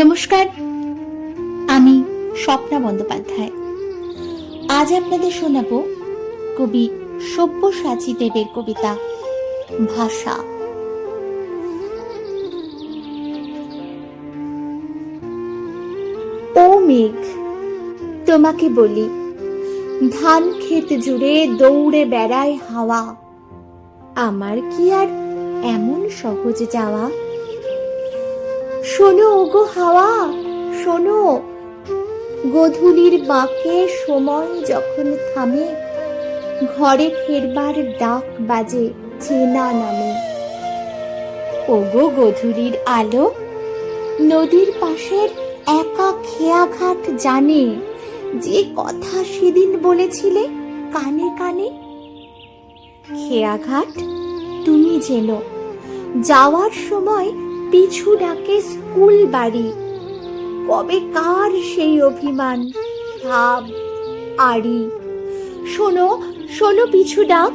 নমস্কার, আমি স্বপ্না বন্দ্যোপাধ্যায়। আজ আপনাদের শোনাব কবি সব্যসাচী দেবের কবিতা ভাষা। ও মেঘ, তোমাকে বলি, ধান ক্ষেত জুড়ে দৌড়ে বেড়ায় হাওয়া। আমার কি আর এমন সহজ যাওয়া? শোনো ওগো হাওয়া, শোনো। গধূলির বাঁকে সময় যখন থামে, ঘরে ফেরবার ডাক বাজে চেনা নামে। ওগো গধূলির আলো, নদীর পাশের একা খেয়াঘাট জানে, যে কথা সেদিন বলেছিলে কানে কানে? খেয়াঘাট, তুমি জেনো। যাওয়ার সময় পিছু ডাকে স্কুল বাড়ি। কবে কার সেই অভিমান? ভাব, আড়ি। শোনো শোনো পিছু ডাক।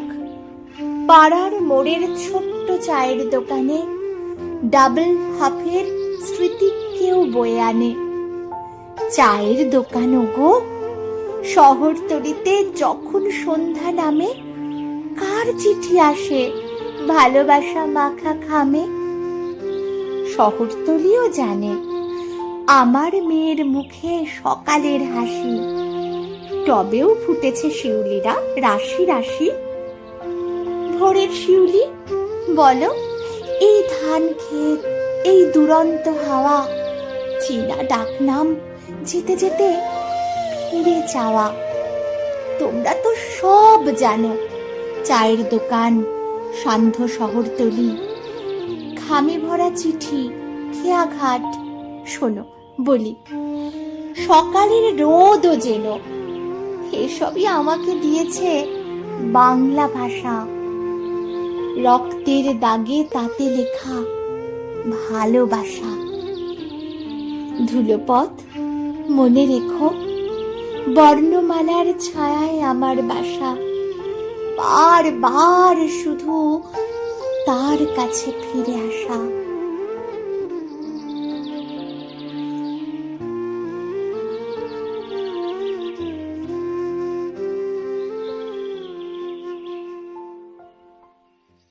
পাড়ার মোড়ের ছোট্ট চায়ের দোকানে ডাবল হাফের স্মৃতি কেউ বয়ে আনে। চায়ের দোকান গো শহরতলিতে যখন সন্ধ্যা নামে, কার চিঠি আসে? ভালোবাসা মাখা খামে শহরতলিও জানে, আমার মেয়ের মুখে সকালের হাসি। টবেও ফুটেছে শিউলিরা, রাশি রাশি। ভোরের শিউলি, বলো, এই ধান ক্ষেত, এই দুরন্ত হাওয়া, চীনা ডাকনাম, যেতে যেতে ফিরে যাওয়া। তোমরা তো সব জানো, চায়ের দোকান সান্ধ্য শহরতলি খামে ভরা চিঠি, খেয়াঘাট। শোনো, বলি, সকালের রোদও যেন, এসবই আমাকে দিয়েছে বাংলা ভাষা। রক্তের দাগে তাতে লেখা ভালোবাসা। ধুলোপথ, মনে রেখো, বর্ণমালার ছায়ায় আমার বাসা। বার বার শুধু তার কাছে ফিরে আসা।